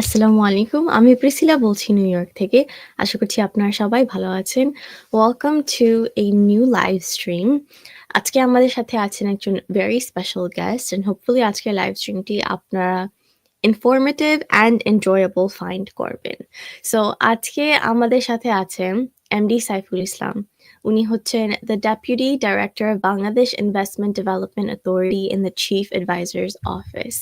আসসালামু আলাইকুম। আমি প্রিসিলা বলছি নিউ ইয়র্ক থেকে। আশা করছি আপনারা সবাই ভালো আছেন। ওয়েলকাম টু এই নিউ লাইভ স্ট্রিম আজকে আমাদের সাথে আছেন একজন very special guest and hopefully আজকের লাইভ স্ট্রিমটি আপনারা ইনফরমেটিভ অ্যান্ড enjoyable ফাইন্ড করবেন। সো আজকে আমাদের সাথে আছেন এমডি সাইফুল ইসলাম। উনি হচ্ছেন the Deputy Director of Bangladesh Investment Development Authority in the Chief Advisor's office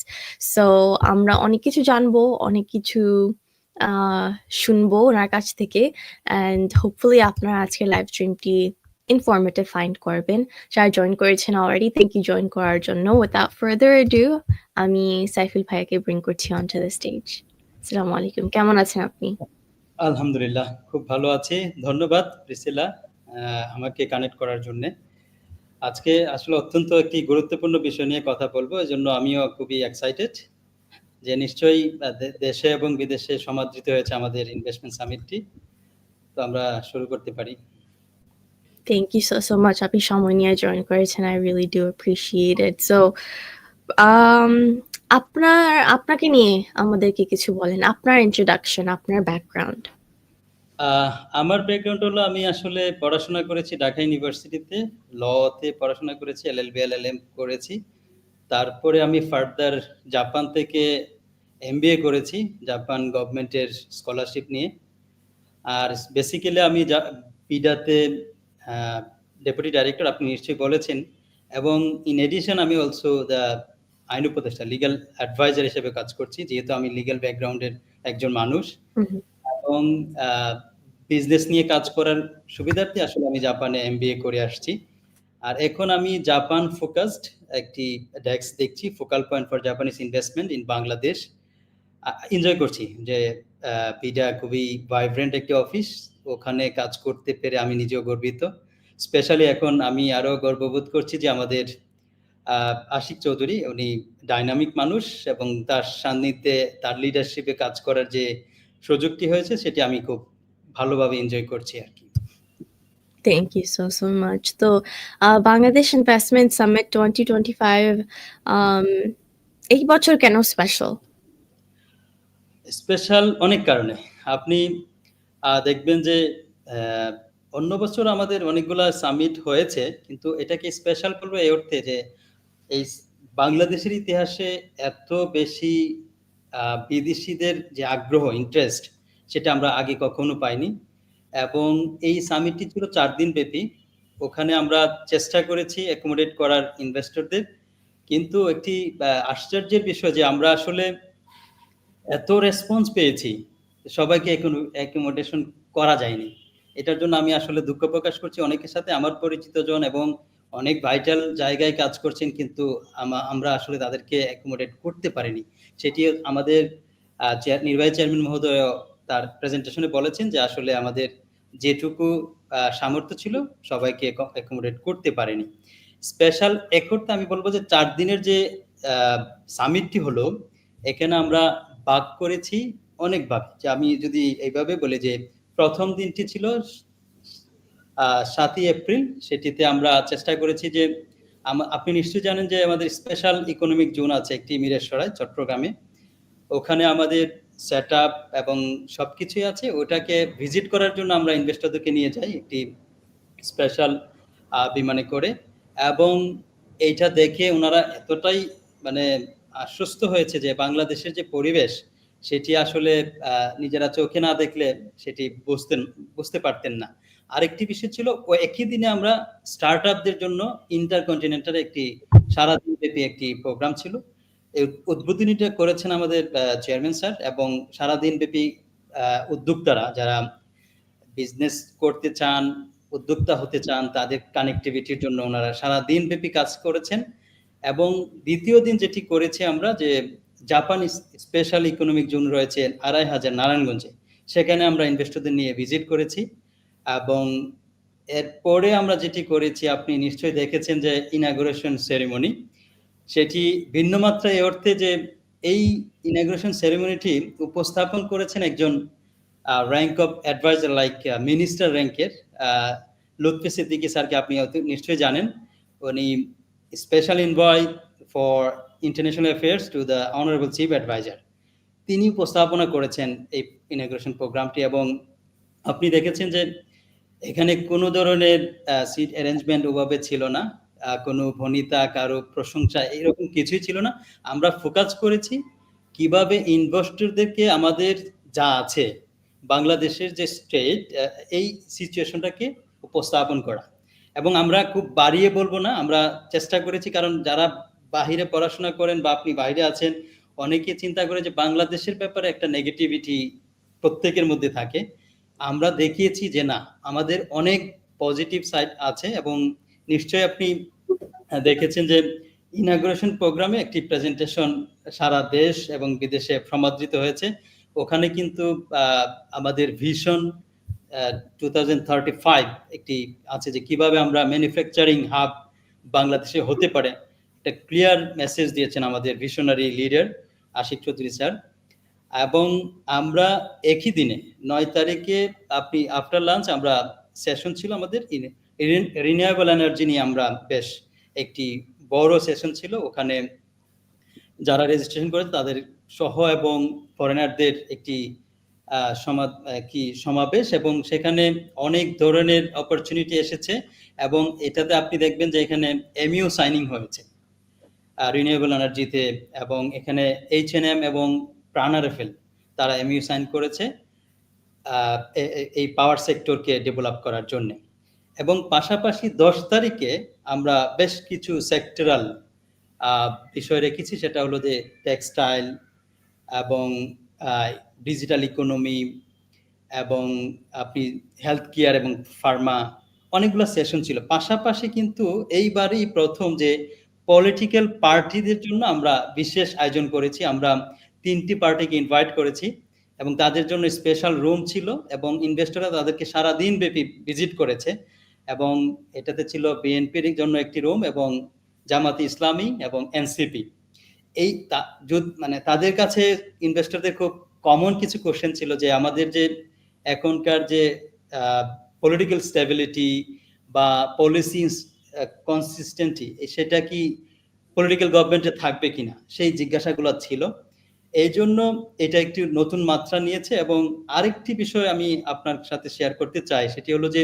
so আমরা অনেক কিছু জানব, অনেক কিছু শুনব ওনার কাছ থেকে অ্যান্ড হোপফুলি আপনারা আজকের লাইভ স্ট্রিমটি informative ফাইন্ড করবেন। যারা জয়েন করেছেন অলরেডি থ্যাংক ইউ জয়েন করার জন্য। উইথআউট ফার্দার অ্যাডু আমি সাইফুল ভাইয়াকে ব্রিং করছি অনটু দ্য স্টেজ। আসসালামু আলাইকুম। কেমন আছেন আপনি? আলহামদুলিল্লাহ খুব ভালো আছি। ধন্যবাদ প্রিসিলা আমাকে কানেক্ট করার জন্যে। আজকে আসলে অত্যন্ত একটি গুরুত্বপূর্ণ বিষয় নিয়ে কথা বলব। এই জন্য আমিও খুবই এক্সাইটেড যে নিশ্চয়ই দেশে এবং বিদেশে সমাদৃত হয়েছে আমাদের ইনভেস্টমেন্ট সামিটটি। তো আমরা শুরু করতে পারি। Thank you so, so much আপনি সময় নিয়ে জয়েন করেছেন। I really do appreciate it. So um আপনার আপনাকে নিয়ে আমাদেরকে কিছু বলেন। আপনার ইন্ট্রোডাকশন, আপনার ব্যাকগ্রাউন্ড। আমার ব্যাকগ্রাউন্ড হলো আমি আসলে পড়াশোনা করেছি ঢাকা ইউনিভার্সিটিতে। ল-তে পড়াশোনা করেছি, এল এল বি এল এল এলএলএম করেছি। তারপরে আমি ফার্দার জাপান থেকে এমবিএ করেছি, জাপান গভর্নমেন্টের স্কলারশিপ নিয়ে। আর বেসিক্যালি আমি পিডাতে ডেপুটি ডাইরেক্টর আপনি নিশ্চয়ই বলেছেন এবং ইন এডিশন আমি অলসো দ্য আইন উপদেষ্টা লিগ্যাল অ্যাডভাইজার হিসেবে কাজ করছি। যেহেতু আমি লিগ্যাল ব্যাকগ্রাউন্ডের একজন মানুষ। এবং বিজনেস নিয়ে কাজ করার সুবিধার্থে আসলে আমি জাপানে এমবিএ করে আসছি। আর এখন আমি জাপান ফোকাসড একটি ডেস্ক দেখছি, focal point for Japanese investment in Bangladesh. Enjoy করছি যে পিডা খুবই ভাইব্রেন্ট একটি অফিস। ওখানে কাজ করতে পেরে আমি নিজেও গর্বিত। স্পেশালি এখন আমি আরও গর্ববোধ করছি যে আমাদের আশিক চৌধুরী উনি ডাইনামিক মানুষ এবং তার সান্নিধ্যে তার লিডারশিপে কাজ করার যে সুযোগটি হয়েছে সেটি আমি খুব ভালোভাবে এনজয় করছি আর কি thank you so, so much. তো বাংলাদেশ ইনভেস্টমেন্ট সামিট 2025 আম এই বছর কেন স্পেশাল? স্পেশাল অনেক কারণে। আপনি দেখবেন যে অন্য বছর আমাদের অনেকগুলা সামিট হয়েছে। কিন্তু এটাকে স্পেশাল বলব এই অর্থে যে এই বাংলাদেশের ইতিহাসে এত বেশি বিদেশীদের যে আগ্রহ, ইন্টারেস্ট সেটা আমরা আগে কখনো পাইনি। এবং এই সামিটটি ছিল চার দিন ব্যাপী। ওখানে আমরা চেষ্টা করেছি অ্যাকোমোডেট করার ইনভেস্টরদের। কিন্তু একটি আশ্চর্যের বিষয় যে আমরা আসলে এত রেসপন্স পেয়েছি, সবাইকে অ্যাকোমোডেশন করা যায়নি। এটার জন্য আমি আসলে দুঃখ প্রকাশ করছি অনেকের সাথে আমার পরিচিত জন এবং অনেক ভাইটাল জায়গায় কাজ করছেন কিন্তু আমরা আসলে তাদেরকে অ্যাকোমোডেট করতে পারিনি। সেটি আমাদের নির্বাহী চেয়ারম্যান মহোদয় তার প্রেজেন্টেশনে বলেছেন যে আসলে আমাদের যেটুকু সামর্থ্য ছিল সবাইকে অ্যাকোমোডেট করতে পারেনি। স্পেশাল অর্থে আমি বলব যে চার দিনের যে সামিটটি হলো, এখানে আমরা ভাগ করেছি অনেক ভাগ। যে আমি যদি এইভাবে বলি যে প্রথম দিনটি ছিল সাতই এপ্রিল। সেটিতে আমরা চেষ্টা করেছি যে আপনি নিশ্চয়ই জানেন যে আমাদের স্পেশাল ইকোনমিক জোন আছে একটি মিরেশ্বরায়, চট্টগ্রামে। ওখানে আমাদের সেটআপ এবং সব কিছুই আছে। ওটাকে ভিজিট করার জন্য আমরা ইনভেস্টরদেরকে নিয়ে যাই একটি স্পেশাল বিমানে করে। এবং এইটা দেখে ওনারা এতটাই মানে আশ্বস্ত হয়েছে যে বাংলাদেশের যে পরিবেশ, সেটি আসলে নিজেরা চোখে না দেখলে সেটি বুঝতেন বুঝতে পারতেন না। আরেকটি বিষয় ছিল ও একই দিনে আমরা স্টার্টআপদের জন্য ইন্টারকন্টিনেন্টাল একটি সারাদিন ব্যাপী একটি প্রোগ্রাম ছিল। এই উদ্বোধনীটা করেছেন আমাদের চেয়ারম্যান স্যার এবং সারাদিন ব্যাপী উদ্যোক্তারা যারা বিজনেস করতে চান, উদ্যোক্তা হতে চান তাদের কানেক্টিভিটির জন্য উনারা সারাদিন ব্যাপী কাজ করেছেন। এবং দ্বিতীয় দিন যেটি করেছি আমরা যে জাপান স্পেশাল ইকোনমিক জোন রয়েছে ২৫০০ নারায়ণগঞ্জে। সেখানে আমরা ইনভেস্টরদের নিয়ে ভিজিট করেছি। এবং এরপরে আমরা যেটি করেছি, আপনি নিশ্চয়ই দেখেছেন যে ইনাগুরেশন সেরিমনি। সেটি ভিন্ন মাত্রা এ অর্থে যে এই ইনাগুরেশন সেরিমনিটি উপস্থাপন করেছেন একজন rank of adviser like minister র্যাঙ্কের লুৎফি সিদ্দিকী স্যারকে আপনি নিশ্চয়ই জানেন। উনি special envoy for international affairs to the honourable chief adviser. তিনি উপস্থাপনা করেছেন এই ইনগ্রেশন প্রোগ্রামটি এবং আপনি দেখেছেন যে এখানে কোনো ধরনের সিট অ্যারেঞ্জমেন্ট ওভাবে ছিল না। কোনো ভনিতা, কারও প্রশংসা এরকম কিছুই ছিল না। আমরা ফোকাস করেছি কীভাবে ইনভেস্টরদেরকে আমাদের যা আছে, বাংলাদেশের যে স্টেট এই সিচুয়েশনটাকে উপস্থাপন করা। এবং আমরা খুব বাড়িয়ে বলব না, আমরা চেষ্টা করেছি, কারণ যারা বাহিরে পড়াশোনা করেন বা আপনি বাইরে আছেন, অনেকে চিন্তা করে যে বাংলাদেশের ব্যাপারে একটা নেগেটিভিটি প্রত্যেকের মধ্যে থাকে। আমরা দেখিয়েছি যে না, আমাদের অনেক পজিটিভ সাইড আছে এবং নিশ্চয়ই আপনি দেখেছেন যে ইনাগুরেশন প্রোগ্রামে একটি প্রেজেন্টেশন সারা দেশ এবং বিদেশে সমাদৃত হয়েছে। ওখানে কিন্তু আমাদের ভিশন টু একটি আছে যে কীভাবে আমরা ম্যানুফ্যাকচারিং হাব বাংলাদেশে হতে পারে। একটা ক্লিয়ার মেসেজ দিয়েছেন আমাদের visionary leader Ashik Chowdhury sir এবং আমরা একই দিনে, নয় তারিখে আপনি আফটার লাঞ্চ আমরা সেশন ছিল আমাদের রিনিউয়েবল এনার্জি নিয়ে আমরা বেশ একটি বড় সেশন ছিল। ওখানে যারা রেজিস্ট্রেশন করে তাদের সহ এবং ফরেনারদের একটি সমা কি সমাবেশ এবং সেখানে অনেক ধরনের অপরচুনিটি এসেছে এবং এটাতে আপনি দেখবেন যে এখানে এমইউ সাইনিং হয়েছে রিনিউয়েবল এনার্জিতে এবং এখানে এইচ এন এম এবং প্রাণারেফেল তারা এমইউ সাইন করেছে এই পাওয়ার সেক্টরকে ডেভেলপ করার জন্য। এবং পাশাপাশি দশ তারিখে আমরা বেশ কিছু সেক্টরাল বিষয় রেখেছি। সেটা হলো যে টেক্সটাইল এবং ডিজিটাল ইকোনমি এবং আপনি হেলথ কেয়ার এবং ফার্মা অনেকগুলো সেশন ছিল। পাশাপাশি কিন্তু এইবারই প্রথম যে পলিটিক্যাল পার্টিদের জন্য আমরা বিশেষ আয়োজন করেছি। আমরা তিনটি পার্টিকে ইনভাইট করেছি এবং তাদের জন্য স্পেশাল রুম ছিল এবং ইনভেস্টররা তাদেরকে সারা দিন ব্যাপী ভিজিট করেছে এবং এটাতে ছিল বিএনপির জন্য একটি রুম এবং জামাতি ইসলামী এবং এনসিপি এই মানে তাদের কাছে ইনভেস্টরদের খুব কমন কিছু কোশ্চেন ছিল যে আমাদের যে এখনকার যে পলিটিক্যাল স্টেবিলিটি বা পলিসি কনসিস্টেন্টি সেটা কি পলিটিক্যাল গভর্নমেন্টে থাকবে কিনা? সেই জিজ্ঞাসাগুলো ছিল। এই জন্য এটা একটি নতুন মাত্রা নিয়েছে এবং আরেকটি বিষয় আমি আপনার সাথে শেয়ার করতে চাই, সেটি হলো যে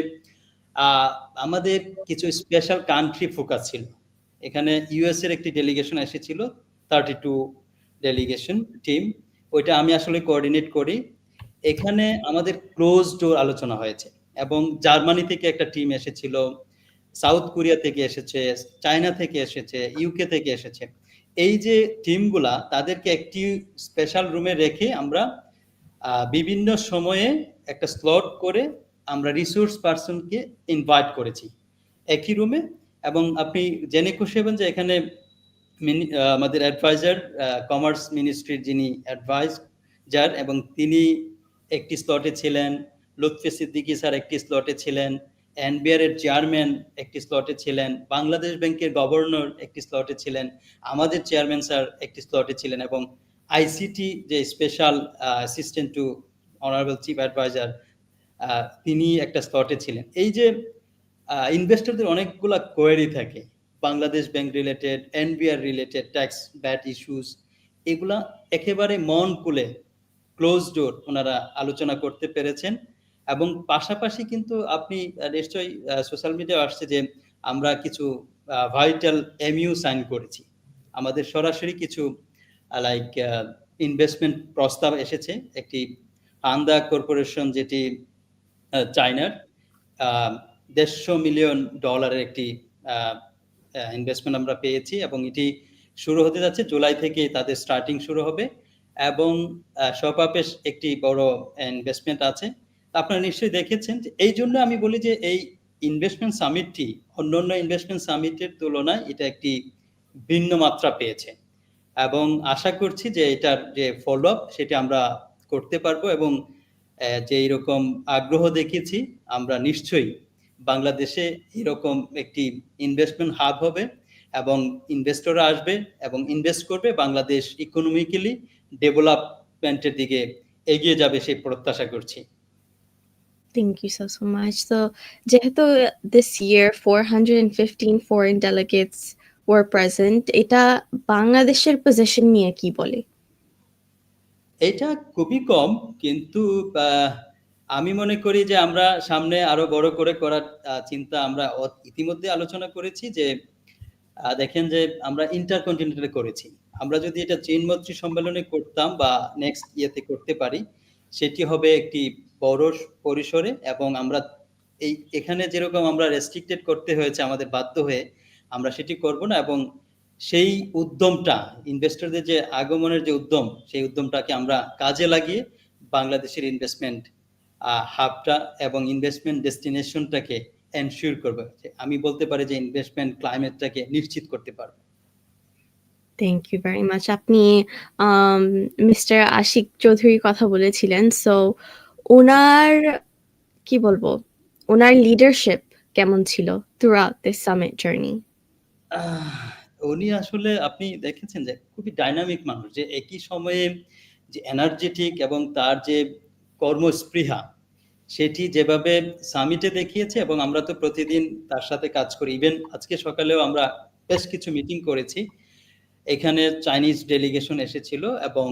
আমাদের কিছু স্পেশাল কান্ট্রি ফোকাস ছিল। এখানে ইউএস এর একটি ডেলিগেশন এসেছিল থার্টি টু ডেলিগেশন টিম ওইটা আমি আসলে কোঅর্ডিনেট করি। এখানে আমাদের ক্লোজ ডোর আলোচনা হয়েছে এবং জার্মানি থেকে একটা টিম এসেছিল, সাউথ কোরিয়া থেকে এসেছে, চায়না থেকে এসেছে ইউকে থেকে এসেছে। এই যে টিমগুলা, তাদেরকে একটি স্পেশাল রুমে রেখে আমরা বিভিন্ন সময়ে একটা স্লট করে আমরা রিসোর্স পার্সনকে ইনভাইট করেছি। একই রুমে এবং আপনি জেনে খুশি হবেন যে এখানে আমাদের অ্যাডভাইজার কমার্স মিনিস্ট্রির যিনি অ্যাডভাইস যার এবং তিনি একটি স্লটে ছিলেন, লুৎফি সিদ্দিকী স্যার একটি স্লটে ছিলেন এনবিআর এর চেয়ারম্যান একটি স্লটে ছিলেন, বাংলাদেশ ব্যাংকের গভর্নর একটি স্লটে ছিলেন, আমাদের চেয়ারম্যান স্যার একটি স্লটে ছিলেন এবং আইসিটি যে special assistant to honourable chief adviser তিনি একটা স্লটে ছিলেন। এই যে ইনভেস্টরদের অনেকগুলা কোয়েরি থাকে, Bangladesh bank related NBR related tax VAT issues এগুলা একেবারে মন খুলে ক্লোজ ডোর ওনারা আলোচনা করতে পেরেছেন। এবং পাশাপাশি কিন্তু আপনি নিশ্চয়ই সোশ্যাল মিডিয়ায় আসছে যে আমরা কিছু ভাইটাল এমইউ সাইন করেছি। আমাদের সরাসরি কিছু লাইক ইনভেস্টমেন্ট প্রস্তাব এসেছে। একটি আন্দা কর্পোরেশন যেটি চায়নার দেড়শো মিলিয়ন ডলারের একটি ইনভেস্টমেন্ট আমরা পেয়েছি এবং এটি শুরু হতে যাচ্ছে জুলাই থেকে তাদের স্টার্টিং শুরু হবে এবং সপাপেশ একটি বড় ইনভেস্টমেন্ট আছে। আপনারা নিশ্চয়ই দেখেছেন এই জন্য আমি বলি যে এই ইনভেস্টমেন্ট সামিটটি অন্যান্য ইনভেস্টমেন্ট সামিটের তুলনায় এটা একটি ভিন্ন মাত্রা পেয়েছে। এবং আশা করছি যে এটার যে ফলো আপ সেটা আমরা করতে পারব এবং যে এরকম আগ্রহ দেখেছি, আমরা নিশ্চয়ই বাংলাদেশে এরকম একটি ইনভেস্টমেন্ট হাব হবে এবং ইনভেস্টররা আসবে এবং ইনভেস্ট করবে বাংলাদেশ ইকোনমিক্যালি ডেভেলপমেন্টের দিকে এগিয়ে যাবে সেই প্রত্যাশা করছি। Thank you so, so much. So, যেহেতু this year 415 foreign delegates were present, এটা বাংলাদেশের পজিশন নিয়ে কি বলে? এইটা খুবই কম কিন্তু আমি মনে করি যে আমরা সামনে আরও বড় করে করার চিন্তা আমরা ইতিমধ্যে আলোচনা করেছি যে দেখেন যে আমরা ইন্টারকন্টিনেন্টাল এ করেছি। আমরা যদি এটা চীন মৈত্রী সম্মেলনে করতাম বা নেক্সট ইয়েতে করতে পারি, সেটি হবে একটি বড় পরিসরে এবং আমরা এই এখানে যেরকম আমরা রেস্ট্রিক্টেড করতে হয়েছে আমাদের বাধ্য হয়ে, আমরা সেটি করব না এবং সেই উদ্যমটা ইনভেস্টরদের যে আগমনের যে উদ্যম, সেই উদ্যমটাকে আমরা কাজে লাগিয়ে বাংলাদেশের ইনভেস্টমেন্ট হাবটা এবং ইনভেস্টমেন্ট ডেস্টিনেশনটাকে এনশিওর করবে আমি বলতে পারি যে ইনভেস্টমেন্ট ক্লাইমেটটাকে নিশ্চিত করতে পারব থ্যাংক ইউ ভেরি মাচ। আপনি মিস্টার আশিক চৌধুরীর কথা বলেছিলেন। সো উনার কি বলব? ওনার লিডারশিপ কেমন ছিল throughout this সামিট জার্নি উনি আসলে আপনি দেখেছেন যে খুবই ডায়নামিক মানুষ। যে একই সময়ে যে এনার্জেটিক এবং তার যে কর্মস্পৃহা, সেটি যেভাবে সামিটে দেখিয়েছে এবং আমরা তো প্রতিদিন তার সাথে কাজ করি। ইভেন আজকে সকালেও আমরা বেশ কিছু মিটিং করেছি। এখানে চাইনিজ ডেলিগেশন এসেছিল এবং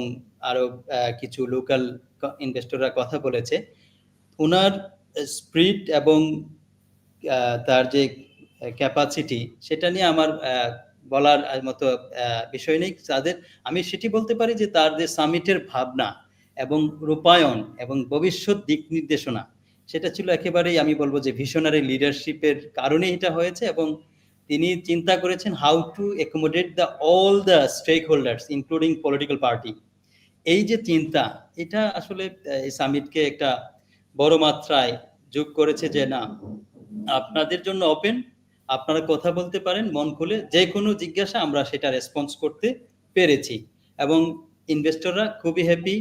আরও কিছু লোকাল ইনভেস্টররা কথা বলেছে। ওনার স্পিরিট এবং তার যে ক্যাপাসিটি সেটা নিয়ে আমার বলার মতো বিষয় নেই। তাদের আমি সেটি বলতে পারি যে তার যে সামিটের ভাবনা এবং রূপায়ণ এবং ভবিষ্যৎ দিক নির্দেশনা, সেটা ছিল একেবারেই আমি বলব যে ভিশনারি লিডারশিপ এর কারণেই এটা হয়েছে এবং তিনি চিন্তা করেছেন how to accommodate the all the stakeholders including political party. এই যে চিন্তা, এটা আসলে এই সামিটকে একটা বড় মাত্রায় যোগ করেছে যে না, আপনাদের জন্য ওপেন, আপনারা কথা বলতে পারেন মন খুলে। যে কোনো জিজ্ঞাসা আমরা সেটা রেসপন্স করতে পেরেছি। এবং ইনভেস্টররা খুবই হ্যাপি।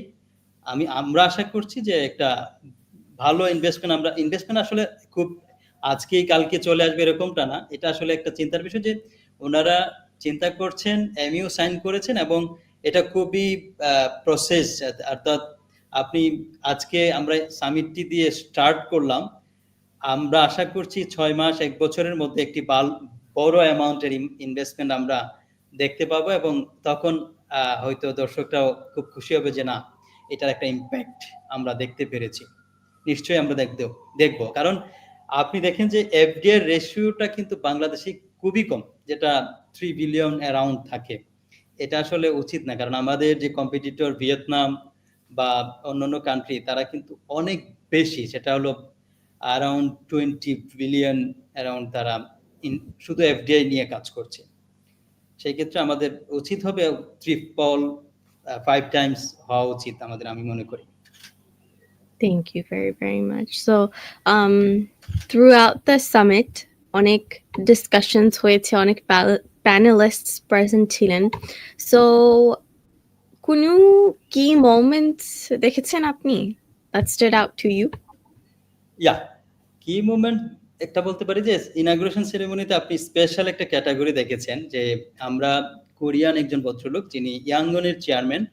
আমি আমরা আশা করছি যে একটা ভালো ইনভেস্টমেন্ট আমরা ইনভেস্টমেন্ট আসলে খুব আজকেই কালকে চলে আসবে এরকমটা না। এটা আসলে একটা চিন্তার বিষয় যে উনারা চিন্তা করছেন, এমইউ সাইন করেছেন এবং এটা খুবই প্রসেস অর্থাৎ আপনি আজকে আমরা সামিটটি দিয়ে স্টার্ট করলাম। আমরা আশা করছি ছয় মাস এক বছরের মধ্যে একটি বড় অ্যামাউন্টের ইনভেস্টমেন্ট আমরা দেখতে পাবো এবং তখন হয়তো দর্শকরাও খুব খুশি হবে যে না, এটার একটা ইমপ্যাক্ট আমরা দেখতে পেরেছি। নিশ্চয়ই আমরা দেখদ দেখব। কারণ আপনি দেখেন যে এফডিআই এর রেশিওটা কিন্তু বাংলাদেশে খুবই কম। যেটা থ্রি বিলিয়ন অ্যারাউন্ড থাকে। এটা আসলে উচিত না। কারণ আমাদের যে কম্পিটিটর ভিয়েতনাম বা অন্যান্য কান্ট্রি তারা কিন্তু অনেক বেশি। সেটা হলো অ্যারাউন্ড 20 বিলিয়ন অ্যারাউন্ড তারা শুধু এফডিআই নিয়ে কাজ করছে। সেই ক্ষেত্রে আমাদের উচিত হবে ট্রিপল ফাইভ টাইমস হওয়া উচিত আমাদের, আমি মনে করি। Thank you very, very much. So um throughout the summit অনেক ডিসকাশনস হয়েছে, অনেক প্যাল প্যানেলিস্টস প্রেজেন্ট ছিলেন। সো কোনো কি মোমেন্টস দেখেছেন আপনি that stood out to you? Yeah! কি মোমেন্ট একটা বলতে পারি যে ইনাগুরেশন সেরেমনিতে আপনি স্পেশাল একটা ক্যাটেগরি দেখেছেন যে আমরা কোরিয়ান একজন ভদ্রলোক যিনি ইয়াঙ্গন এর চেয়ারম্যান,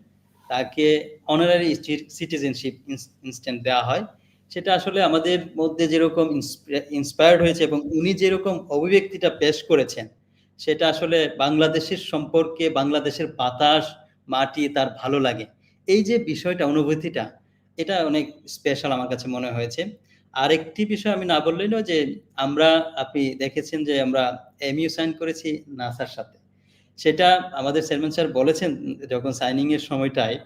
তাকে অনারারি সিটিজেনশিপ ইনস্ট্যান্ট দেওয়া হয়। সেটা আসলে আমাদের মধ্যে যেরকম ইন্সপা ইন্সপায়ার্ড হয়েছে এবং উনি যেরকম অভিব্যক্তিটা পেশ করেছেন, সেটা আসলে বাংলাদেশের সম্পর্কে বাংলাদেশের বাতাস, মাটি তার ভালো লাগে। এই যে বিষয়টা অনুভূতিটা, এটা অনেক স্পেশাল আমার কাছে মনে হয়েছে। আরেকটি বিষয় আমি না বললেই নয় যে আমরা আপনি দেখেছেন যে আমরা এমইউ সাইন করেছি নাসার সাথে। সেটা আমাদের চেয়ারম্যান স্যার বলেছেন যখন সাইনিং এর সময়টায়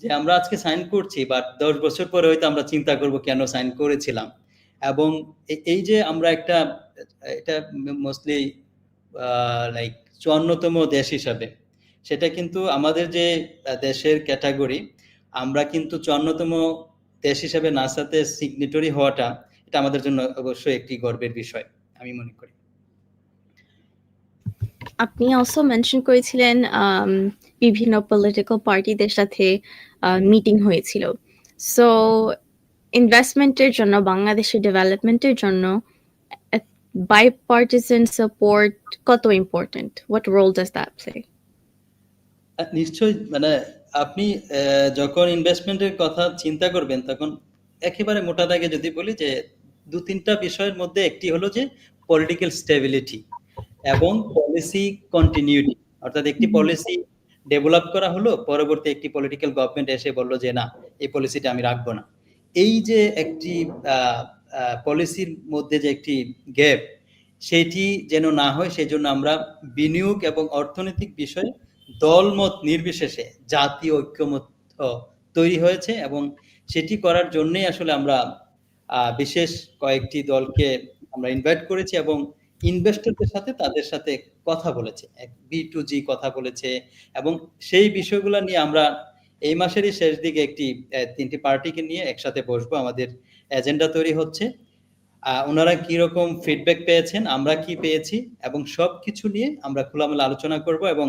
যে আমরা আজকে সাইন করছি বাট ১০ বছর পরে হয়তো আমরা চিন্তা করব কেন সাইন করেছিলাম। এবং এই যে আমরা একটা এটা মোস্টলি লাইক চুয়ান্নতম দেশ হিসাবে, সেটা কিন্তু আমাদের যে দেশের ক্যাটাগরি আমরা কিন্তু চুয়ান্নতম দেশ হিসাবে নাসাতে সিগনেটরি হওয়াটা, এটা আমাদের জন্য অবশ্যই একটি গর্বের বিষয়। আমি মনে করি। আপনি অলসো মেনশন করেছিলেন আম বিভিন্ন পলিটিক্যাল পার্টিদের সাথে মিটিং হয়েছিল। সো ইনভেস্টমেন্ট এর জন্য, বাংলাদেশের ডেভেলপমেন্ট এর জন্য এ bipartisan সাপোর্ট কত important? What role does that play? নিশ্চয়ই মানে আপনি যখন ইনভেস্টমেন্টের কথা চিন্তা করবেন, তখন একেবারে মোটা দাগে যদি বলি যে দু তিনটা বিষয়ের মধ্যে একটি হলো যে পলিটিক্যাল স্টেবিলিটি এবং পলিসি কন্টিনিউটি অর্থাৎ একটি পলিসি ডেভেলপ করা হলো। পরবর্তী একটি পলিটিক্যাল গভর্নমেন্ট এসে বলল যে, "না, এই পলিসিটা আমি রাখব না।" এই যে একটি পলিসির মধ্যে যে একটি গ্যাপ, সেটি যেন না হয় সেই জন্য আমরা বিনিয়োগ এবং অর্থনৈতিক বিষয়ে দলমত নির্বিশেষে জাতীয় ঐক্যমত্য তৈরি হয়েছে এবং সেটি করার জন্যই আসলে আমরা বিশেষ কয়েকটি দলকে আমরা ইনভাইট করেছি এবং ইনভেস্টরদের সাথে তাদের সাথে কথা বলেছে। এক B2G কথা বলেছে এবং সেই বিষয়গুলো নিয়ে আমরা এই মাসেরই শেষ দিকে একটি তিনটি পার্টিকে নিয়ে একসাথে বসবো। আমাদের এজেন্ডা তৈরি হচ্ছে। ওনারা কীরকম ফিডব্যাক পেয়েছেন, আমরা কি পেয়েছি এবং সব কিছু নিয়ে আমরা খোলামেলা আলোচনা করব এবং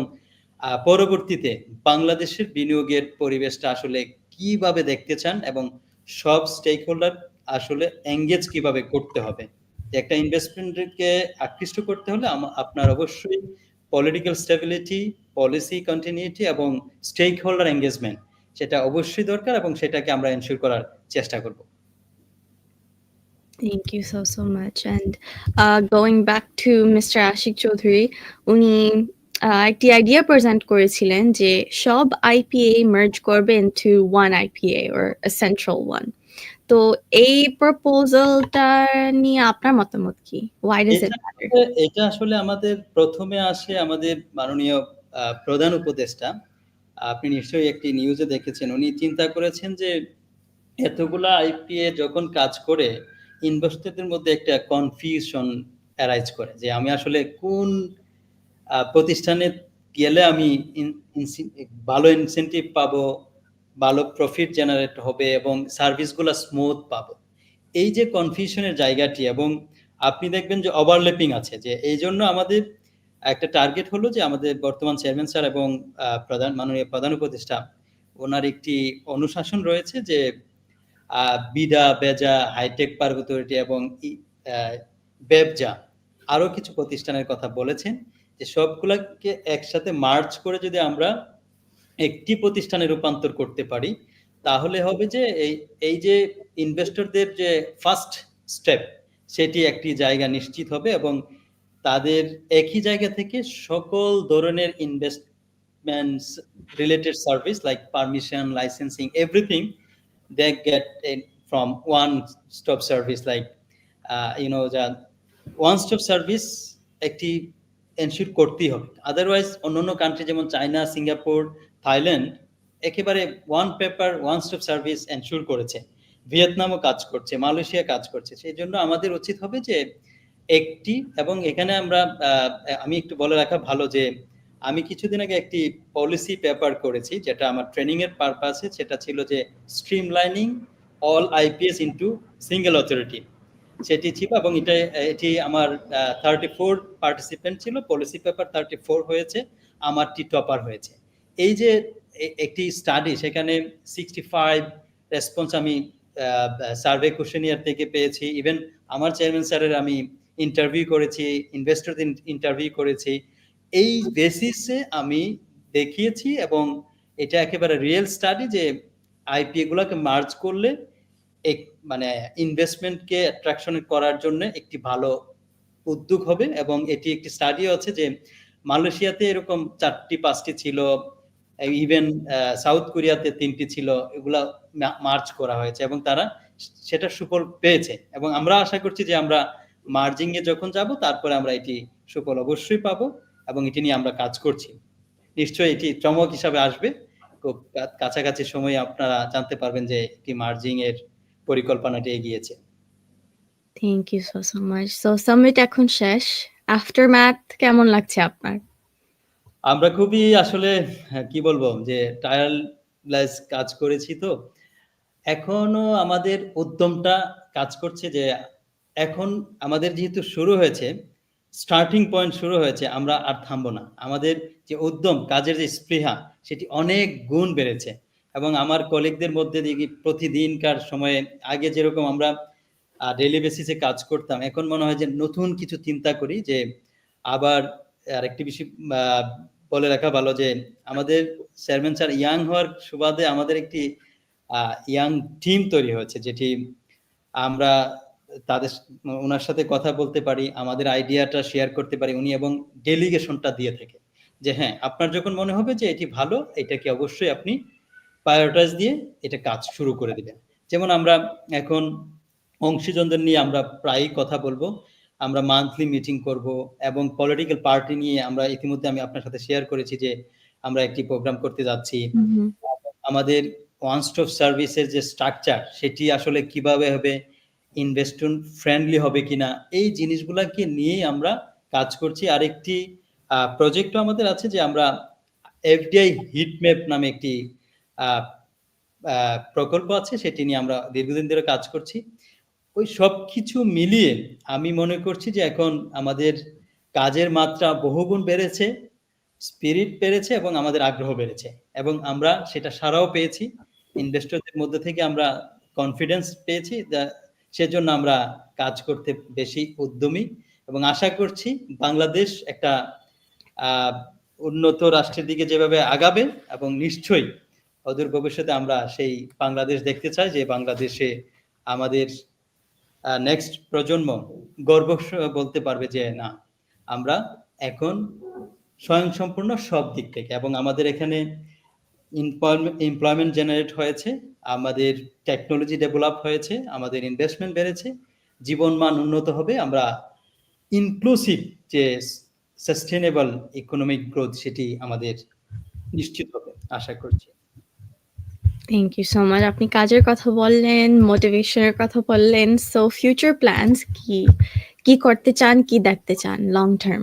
পরবর্তীতে বাংলাদেশের বিনিয়োগের পরিবেশটা আসলে কীভাবে দেখতে চান এবং সব স্টেক হোল্ডার আসলে এনগেজ কীভাবে করতে হবে। একটা ইনভেস্টমেন্টকে আকৃষ্ট করতে হলে আপনার অবশ্যই পলিটিক্যাল স্টেবিলিটি, পলিসি কন্টিনিউটি এবং স্টেক হোল্ডার এনগেজমেন্ট সেটা অবশ্যই দরকার এবং সেটাকে আমরা এনশিওর করার চেষ্টা করব। Thank you so, so much. And uh, going back to Mr. Ashik Choudhury, উনি আ একটি আইডিয়া প্রেজেন্ট করেছিলেন যে সব IPA মার্জ করবে into one IPA or a central one. তো এই প্রপোজালটা নিয়ে আপনার মতামত কি? Why does it এটা আসলে আমাদের প্রথমে আসে আমাদের মাননীয় প্রধান উপদেষ্টা। আপনি নিশ্চয়ই একটি নিউজে দেখেছেন। উনি চিন্তা করেছেন যে এতগুলা IPA যখন কাজ করে ইনভেস্টরদের মধ্যে একটা কনফিউশন অ্যারাইজ করে যে আমি আসলে কোন প্রতিষ্ঠানে গেলে আমি ভালো ইনসেনটিভ পাবো, ভালো প্রফিট জেনারেট হবে এবং সার্ভিসগুলা স্মুথ পাবো। এই যে কনফিউশনের জায়গাটি এবং আপনি দেখবেন যে ওভারল্যাপিং আছে যে এই জন্য আমাদের একটা টার্গেট হলো যে আমাদের বর্তমান চেয়ারম্যান স্যার এবং প্রধান মাননীয় প্রধান উপদেষ্টা ওনার একটি অনুশাসন রয়েছে যে বিডা, বেজা, হাইটেক পাওয়ার অথরিটি এবং বেবজা আরও কিছু প্রতিষ্ঠানের কথা বলেছেন যে সবগুলাকে একসাথে মার্চ করে যদি আমরা একটি প্রতিষ্ঠানে রূপান্তর করতে পারি, তাহলে হবে যে এই এই যে ইনভেস্টরদের যে ফার্স্ট স্টেপ সেটি একটি জায়গা নিশ্চিত হবে এবং তাদের একই জায়গা থেকে সকল ধরনের investments related service like permission, licensing everything get in from one stop service like uh, you know the one একটি এনশিওর করতেই হবে। আদারওয়াইজ অন্যান্য কান্ট্রি যেমন চায়না, সিঙ্গাপুর, থাইল্যান্ড একেবারে one paper, one stop service ensure করেছে। ভিয়েতনামও কাজ করছে, মালয়েশিয়া কাজ করছে। সেই জন্য আমাদের উচিত হবে যে একটি এবং এখানে আমরা আমি একটু বলে রাখা ভালো যে আমি কিছুদিন আগে একটি পলিসি পেপার করেছি যেটা আমার ট্রেনিং এর পারপাসে সেটা ছিল যে streamlining all IPAs into single authority. সেটি ছিল এবং এটা এটি আমার থার্টি ফোর পার্টিসিপেন্ট ছিল। পলিসি পেপার 34 হয়েছে। আমারটি টপার হয়েছে। এই যে একটি স্টাডি সেখানে 65 রেসপন্স আমি সার্ভে কোয়েশনিয়ার থেকে পেয়েছি। ইভেন আমার চেয়ারম্যান স্যারের আমি ইন্টারভিউ করেছি, ইনভেস্টরদের ইন্টারভিউ করেছি। এই বেসিসে আমি দেখিয়েছি এবং এটা একেবারে রিয়েল স্টাডি যে আইপিএ গুলাকে মার্জ করলে এক মানে ইনভেস্টমেন্টকে অ্যাট্রাকশন করার জন্য একটি ভালো উদ্যোগ হবে এবং এটি একটি স্টাডিও আছে যে মালয়েশিয়াতে এরকম চারটি পাঁচটি ছিল। ইভেন সাউথ কোরিয়াতে তিনটি ছিল। এগুলা মা মার্জ করা হয়েছে এবং তারা সেটা সুফল পেয়েছে এবং আমরা আশা করছি যে আমরা মার্জিং এ যখন যাব তারপরে আমরা এটি সুফল অবশ্যই পাবো এবং এটি নিয়ে আমরা কাজ করছি। নিশ্চয়ই এটি চমক হিসাবে আসবে। খুব কাছাকাছি সময়ে আপনারা জানতে পারবেন যে এটি মার্জিং এর পরিকল্পনাটি এগিয়েছে। Thank you so, so much. So summit এখন শেষ। আফটারম্যাথ কেমন লাগছে আপনার? আমরা খুবই আসলে হ্যাঁ, কি বলব যে টায়ারলেস কাজ করেছি তো। এখনও আমাদের উদ্যমটা কাজ করছে যে এখন আমাদের যেহেতু শুরু হয়েছে, স্টার্টিং পয়েন্ট শুরু হয়েছে আমরা আর থামবো না। আমাদের যে উদ্যম, কাজের যে স্পৃহা সেটি অনেক গুণ বেড়েছে এবং আমার কলিগদের মধ্যে দেখি প্রতিদিনকার সময়ে আগে যেরকম আমরা আ ডেইলি বেসিসে কাজ করতাম, এখন মনে হয় যে নতুন কিছু চিন্তা করি যে আবার আরেকটি আ বলে রাখা ভালো যে আমাদের চেয়ারম্যান স্যার ইয়াং হওয়ার সুবাদে আমাদের একটি ইয়াং টিম তৈরি হয়েছে যেটি আমরা তাদের ওনার সাথে কথা বলতে পারি, আমাদের আইডিয়াটা শেয়ার করতে পারি উনি এবং ডেলিগেশনটা দিয়ে থাকে। যে হ্যাঁ, আপনার যখন মনে হবে যে এটি ভালো, এটাকে অবশ্যই আপনি prioritize দিয়ে এটা কাজ শুরু করে দিবেন। যেমন আমরা এখন অংশীজনদের নিয়ে আমরা প্রায়ই কথা বলব। আমরা মান্থলি মিটিং করব এবং পলিটিক্যাল পার্টি নিয়ে আমরা ইতিমধ্যে আমি আপনার সাথে শেয়ার করেছি যে আমরা একটি প্রোগ্রাম করতে যাচ্ছি। আমাদের ওয়ান স্টপ সার্ভিসের যে স্ট্রাকচার সেটি আসলে কীভাবে হবে, ইনভেস্টন ফ্রেন্ডলি হবে কিনা এই জিনিসগুলাকে নিয়েই আমরা কাজ করছি। আরেকটি প্রজেক্টও আমাদের আছে যে আমরা এফডিআই হিট ম্যাপ নামে একটি প্রকল্প আছে সেটি নিয়ে আমরা দীর্ঘদিন ধরে কাজ করছি। ওই সব কিছু মিলিয়ে আমি মনে করছি যে এখন আমাদের কাজের মাত্রা বহুগুণ বেড়েছে, স্পিরিট বেড়েছে এবং আমাদের আগ্রহ বেড়েছে। এবং আমরা সেটা সারাও পেয়েছি। ইনভেস্টরদের মধ্যে থেকে আমরা কনফিডেন্স পেয়েছি। সেজন্য আমরা কাজ করতে বেশি উদ্যমী এবং আশা করছি বাংলাদেশ একটা উন্নত রাষ্ট্রের দিকে যেভাবে আগাবে এবং নিশ্চয়ই অদূর ভবিষ্যতে আমরা সেই বাংলাদেশ দেখতে চাই যে বাংলাদেশে আমাদের নেক্সট প্রজন্ম গর্ব বলতে পারবে যে না, আমরা এখন স্বয়ংসম্পূর্ণ সব দিক থেকে এবং আমাদের এখানে এমপ্লয়মেন্ট জেনারেট হয়েছে, আমাদের টেকনোলজি ডেভেলপ হয়েছে, আমাদের ইনভেস্টমেন্ট বেড়েছে, জীবনমান উন্নত হবে। আমরা ইনক্লুসিভ যে সাস্টেনেবল ইকোনমিক গ্রোথ সেটি আমাদের নিশ্চিত হবে আশা করছি। Thank you so much. আপনি কাজের কথা বললেন, মোটিভেশনের কথা বললেন। সো ফিউচার প্ল্যানস কি? কি করতে চান, কি দেখতে চান লং টার্ম?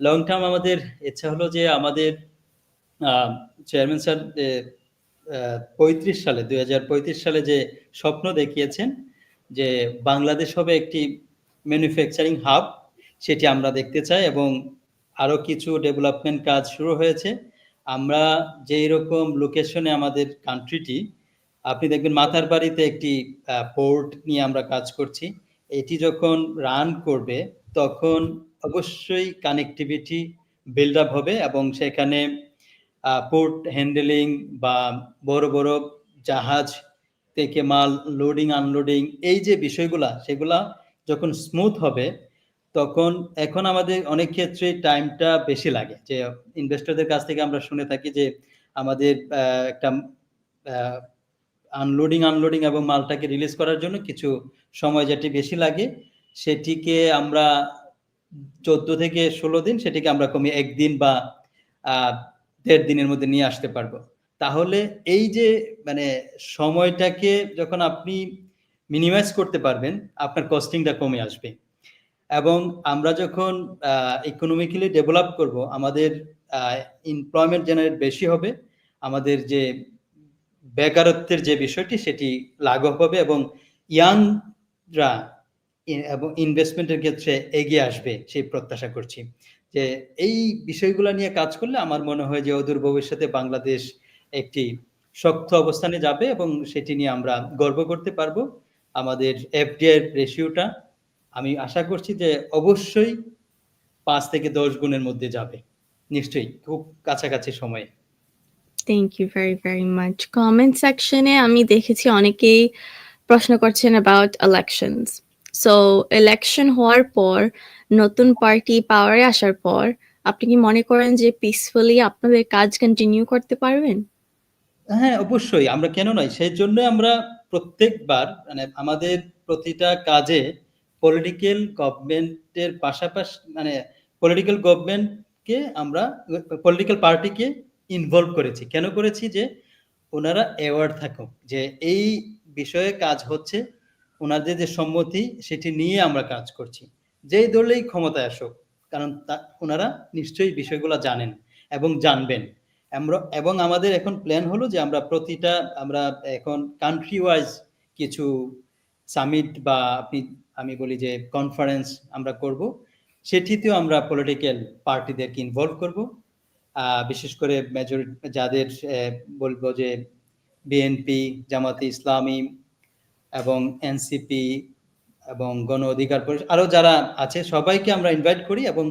লং টার্ম আমাদের ইচ্ছা হলো যে আমাদের চেয়ারম্যান স্যার ৩৫ সালে ২০৩৫ সালে যে স্বপ্ন দেখিয়েছেন যে বাংলাদেশ হবে একটি ম্যানুফ্যাকচারিং হাব সেটি আমরা দেখতে চাই এবং আরও কিছু ডেভেলপমেন্ট কাজ শুরু হয়েছে। আমরা যেই রকম লোকেশনে আমাদের কান্ট্রিটি আপনি দেখবেন মাথার বাড়িতে একটি পোর্ট নিয়ে আমরা কাজ করছি। এটি যখন রান করবে তখন অবশ্যই কানেক্টিভিটি বিল্ড আপ হবে এবং সেখানে পোর্ট হ্যান্ডেলিং বা বড়, বড় জাহাজ থেকে মাল লোডিং আনলোডিং এই যে বিষয়গুলা সেগুলা যখন স্মুথ হবে তখন এখন আমাদের অনেক ক্ষেত্রে টাইমটা বেশি লাগে। যে ইনভেস্টরদের কাছ থেকে আমরা শুনে থাকি যে আমাদের একটা আনলোডিং, আনলোডিং এবং মালটাকে রিলিজ করার জন্য কিছু সময় যেটি বেশি লাগে সেটিকে আমরা ১৪ থেকে ১৬ দিন সেটিকে আমরা কমিয়ে ১ দিন বা দেড় দিনের মধ্যে নিয়ে আসতে পারব। তাহলে এই যে মানে সময়টাকে যখন আপনি মিনিমাইজ করতে পারবেন, আপনার কস্টিংটা কমে আসবে। এবং আমরা যখন ইকোনমিক্যালি ডেভেলপ করব, আমাদের এমপ্লয়মেন্ট জেনারেট বেশি হবে। আমাদের যে বেকারত্বের যে বিষয়টি সেটি লাঘব হবে এবং ইয়াংরা এবং ইনভেস্টমেন্টের ক্ষেত্রে এগিয়ে আসবে সেই প্রত্যাশা করছি। যে এই বিষয়গুলো নিয়ে কাজ করলে আমার মনে হয় যে অদূর ভবিষ্যতে বাংলাদেশ একটি শক্ত অবস্থানে যাবে এবং সেটি নিয়ে আমরা গর্ব করতে পারব। আমাদের এফডিআই রেশিওটা আমি আশা করছি যে অবশ্যই পাঁচ থেকে ১০ গুণের মধ্যে যাবে। নিশ্চয়ই খুব কাছাকাছি সময়ে। Thank you very, very much. Comment সেকশনে আমি দেখেছি অনেকেই প্রশ্ন করছেন অ্যাবাউট ইলেকশনস। সো ইলেকশন হওয়ার পর নতুন পার্টি পাওয়ারে আসার পর আপনি কি মনে করেন যে পিসফুলি আপনাদের কাজ কন্টিনিউ করতে পারবেন? হ্যাঁ, অবশ্যই। আমরা কেন নয়? সেজন্যই আমরা প্রত্যেকবার মানে আমাদের প্রতিটা কাজে পলিটিক্যাল গভর্নমেন্টের পাশাপাশি মানে পলিটিক্যাল গভর্নমেন্টকে আমরা পলিটিক্যাল পার্টিকে ইনভলভ করেছি। কেন করেছি? যে ওনারা অ্যাওয়ার্ড থাকুক যে এই বিষয়ে কাজ হচ্ছে, ওনাদের যে সম্মতি সেটি নিয়ে আমরা কাজ করছি। যেই দলেই ক্ষমতায় আসুক। কারণ তা ওনারা নিশ্চয়ই বিষয়গুলো জানেন এবং জানবেন। আমরা এবং আমাদের এখন প্ল্যান হলো যে আমরা প্রতিটা আমরা এখন কান্ট্রি ওয়াইজ কিছু সামিট বা আপনি আমি বলি যে কনফারেন্স আমরা করব। সেটিতেও আমরা পলিটিক্যাল পার্টিদেরকে ইনভলভ করব। বিশেষ করে মেজরিটি যাদের বলব যে বিএনপি, জামাতে ইসলামী এবং এনসিপি এবং গণ অধিকার পরিষদ আরও যারা আছে সবাইকে আমরা ইনভাইট করি এবং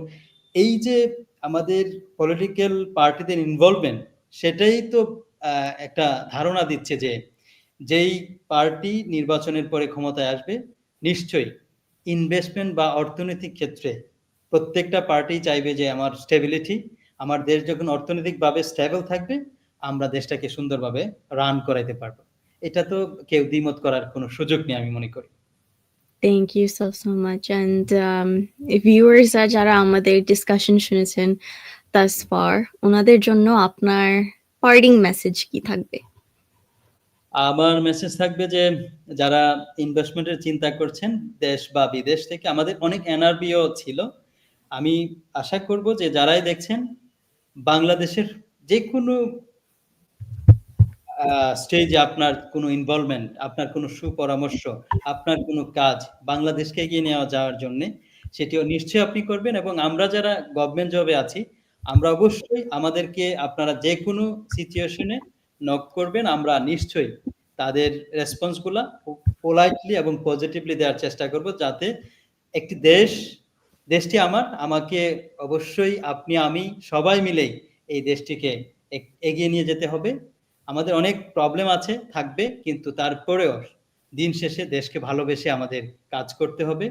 এই যে আমাদের পলিটিক্যাল পার্টিদের ইনভলভমেন্ট সেটাই তো একটা ধারণা দিচ্ছে যে যেই পার্টি নির্বাচনের পরে ক্ষমতায় আসবে নিশ্চয়ই ইনভেস্টমেন্ট বা অর্থনৈতিক ক্ষেত্রে প্রত্যেকটা পার্টি চাইবে যে আমার স্টেবিলিটি আমার দেশ যখন অর্থনৈতিকভাবে স্টেবল থাকবে, আমরা দেশটাকে সুন্দরভাবে রান করাইতে পারব। এটা তো কেউ দ্বিমত করার কোনো সুযোগ নেই আমি মনে করি। You so, so much. And um, viewers যারা আমাদের ডিসকাশন শুনেছেন thus far, উনাদের জন্য আপনার parting মেসেজ কি থাকবে? আমার মেসেজ থাকবে যে যারা ইনভেস্টমেন্টের চিন্তা করছেন দেশ বা বিদেশ থেকে আমাদের অনেক এনআরবিও ছিল। আমি আশা করব যে যারাই দেখছেন বাংলাদেশের যেকোনো আ স্টেজে আপনার কোনো ইনভলভমেন্ট, আপনার কোনো সুপরামর্শ, আপনার কোনো কাজ বাংলাদেশকে এগিয়ে নেওয়া যাওয়ার জন্যে সেটিও নিশ্চয়ই আপনি করবেন এবং আমরা যারা গভর্নমেন্ট জবে আছি, আমরা অবশ্যই আমাদেরকে আপনারা যেকোনো সিচুয়েশন এ নক করবেন। আমরা নিশ্চয়ই তাদের রেসপন্সগুলা পোলাইটলি এবং পজিটিভলি দেওয়ার চেষ্টা করব যাতে একটি দেশ, দেশটি আমার, আমাকে অবশ্যই আপনি আমি সবাই মিলেই এই দেশটিকে এগিয়ে নিয়ে যেতে হবে। আমাদের অনেক প্রবলেম আছে, থাকবে কিন্তু তারপরেও দিন শেষে দেশকে ভালোবেসে আমাদের কাজ করতে হবে।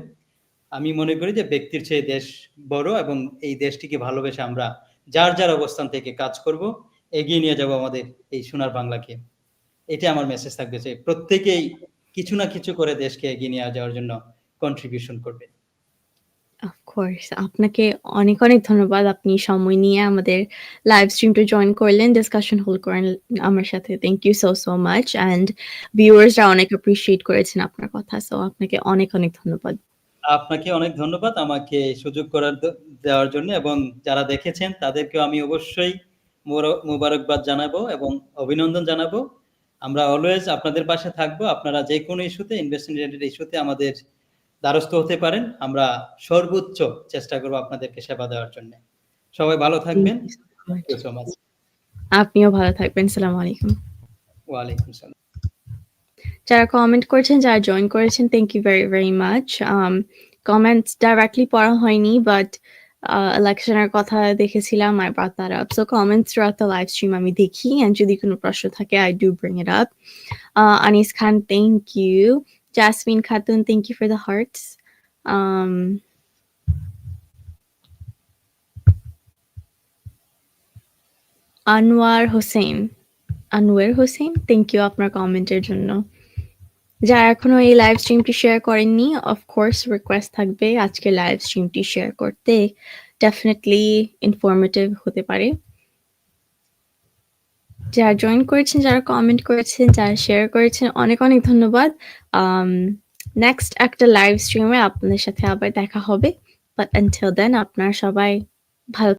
আমি মনে করি যে ব্যক্তির চেয়ে দেশ বড় এবং এই দেশটিকে ভালোবেসে আমরা যার, যার অবস্থান থেকে কাজ করব, এগিয়ে নিয়ে যাব আমাদের এই সোনার বাংলাকে। এটা আমার মেসেজ থাকবে যে প্রত্যেকেই কিছু না কিছু করে দেশকে এগিয়ে নিয়ে যাওয়ার জন্য কন্ট্রিবিউশন করবে। Course. আপনাকে অনেক, অনেক ধন্যবাদ। আপনি সময় নিয়ে আমাদের লাইভ স্ট্রিমটা জয়েন করলেন, ডিসকাশন হোল্ড করেন আমার সাথে। Thank you so, so much. And viewers রা অনেক অ্যাপ্রিসিয়েট করেছেন আপনার কথা। সো আপনাকে অনেক, অনেক ধন্যবাদ। আপনাকে অনেক ধন্যবাদ আমাকে সুযোগ করার দেওয়ার জন্য এবং যারা দেখেছেন তাদেরকেও আমি অবশ্যই মোবারকবাদ জানাব এবং অভিনন্দন জানাব। আমরা অলওয়েজ আপনাদের পাশে থাকব। আপনারা যেকোনো ইস্যুতে ইনভেস্টমেন্ট রিলেটেড ইস্যুতে আমাদের দ্বারস্থ হতে পারেন। আমরা সর্বোচ্চ চেষ্টা করব আপনাদেরকে সেবা দেওয়ার জন্যে। সবাই ভালো থাকবেন। আপনিও ভালো থাকবেন। সালামু আলাইকুম। ওয়ালাইকুম সালাম। যারা কমেন্ট করেছেন, যারা জয়েন করেছেন, thank you very, very much. Comments directly পড়া হয়নি বাট আ ইলেকশন এর কথা দেখেছিলাম I brought that up. So comments throughout the live stream আমি দেখি and যদি কোনো প্রশ্ন থাকে I do bring it up. Uh, Anis Khan, thank you. Jasmine Khatun, thank you for the hearts. Um Anwar Hossain, Anwar Hossain, thank you আপনার কমেন্টের জন্য। যারা এখনও এই লাইভ স্ট্রিমটি শেয়ার করেননি, অফ কোর্স রিকোয়েস্ট থাকবে আজকে লাইভ স্ট্রিমটি শেয়ার করতে। ডেফিনিটলি ইনফরমেটিভ হতে পারে। যারা জয়েন করেছেন, যারা কমেন্ট করেছেন, যারা শেয়ার করেছেন অনেক, অনেক ধন্যবাদ। নেক্সট একটা লাইভ স্ট্রিমে আপনাদের সাথে আবার দেখা হবে। বাট আনটিল দেন আপনারা সবাই ভালো